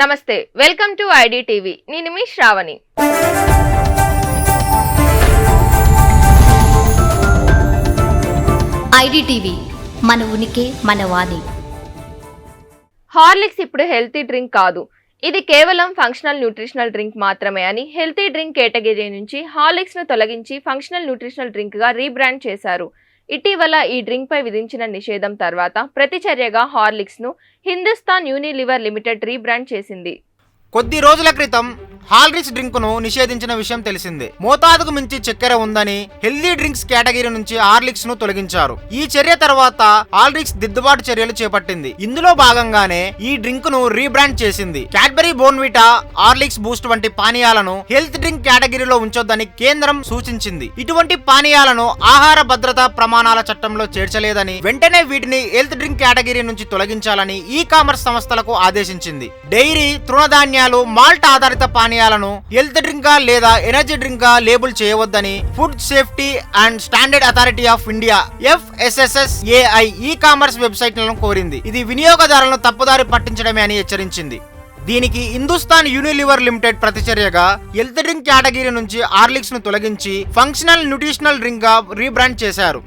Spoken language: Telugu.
నమస్తే వెల్కమ్ టు ఐడి టీవీ నేను మీ శ్రావణి. మన ఉనికి మన వాణి. హార్లిక్స్ ఇప్పుడు హెల్తీ డ్రింక్ కాదు. ఇది కేవలం ఫంక్షనల్ న్యూట్రిషనల్ డ్రింక్ మాత్రమే అని హెల్తీ డ్రింక్ కేటగిరీ నుంచి హార్లిక్స్ను తొలగించి ఫంక్షనల్ న్యూట్రిషనల్ డ్రింక్గా రీబ్రాండ్ చేశారు. ఇటీవల ఈ డ్రింక్ పై విధించిన నిషేధం తర్వాత ప్రతిచర్యగా హార్లిక్స్ను హిందుస్థాన్ యూనిలివర్ లిమిటెడ్ రీబ్రాండ్ చేసింది. కొద్ది రోజుల క్రితం హాల్రిక్స్ డ్రింక్ను నిషేధించిన విషయం తెలిసిందే. మోతాదుకు మించి చక్కెర ఉందని హెల్దీ డ్రింక్స్ కేటగిరీ నుంచి హార్లిక్స్ను తొలగించారు. ఈ చర్య తర్వాత హాల్రిక్స్ దిద్దుబాటు చర్యలు చేపట్టింది. ఇందులో భాగంగానే ఈ డ్రింక్ను రీబ్రాండ్ చేసింది. క్యాడ్బరీ బోన్విటా హార్లిక్స్ బూస్ట్ వంటి పానీయాలను హెల్త్ డ్రింక్ కేటగిరీలో ఉంచొద్దని కేంద్రం సూచించింది. ఇటువంటి పానీయాలను ఆహార భద్రతా ప్రమాణాల చట్టంలో చేర్చలేదని వెంటనే వీటిని హెల్త్ డ్రింక్ కేటగిరీ నుంచి తొలగించాలని ఈ కామర్స్ సంస్థలకు ఆదేశించింది. డైరీ తృణధాన్యాలు మాల్ట్ ఆధారిత పానీయాలను హెల్త్ డ్రింక్ లేదా ఎనర్జీ డ్రింక్గా లేబుల్ చేయవద్దని food safety and standard authority of India FSSS AI e commerce వెబ్సైట్లను కోరింది. ఇది వినియోగదారులను తప్పుదారి పట్టించడమే అని హెచ్చరించింది. దీనికి హిందుస్థాన్ యూనిలివర్ లిమిటెడ్ ప్రతిచర్యగా హెల్త్ డ్రింక్ కేటగిరీ నుంచి ఆర్లిక్స్ను తొలగించి ఫంక్షనల్ న్యూట్రిషనల్ డ్రింక్గా రీబ్రాండ్ చేశారు.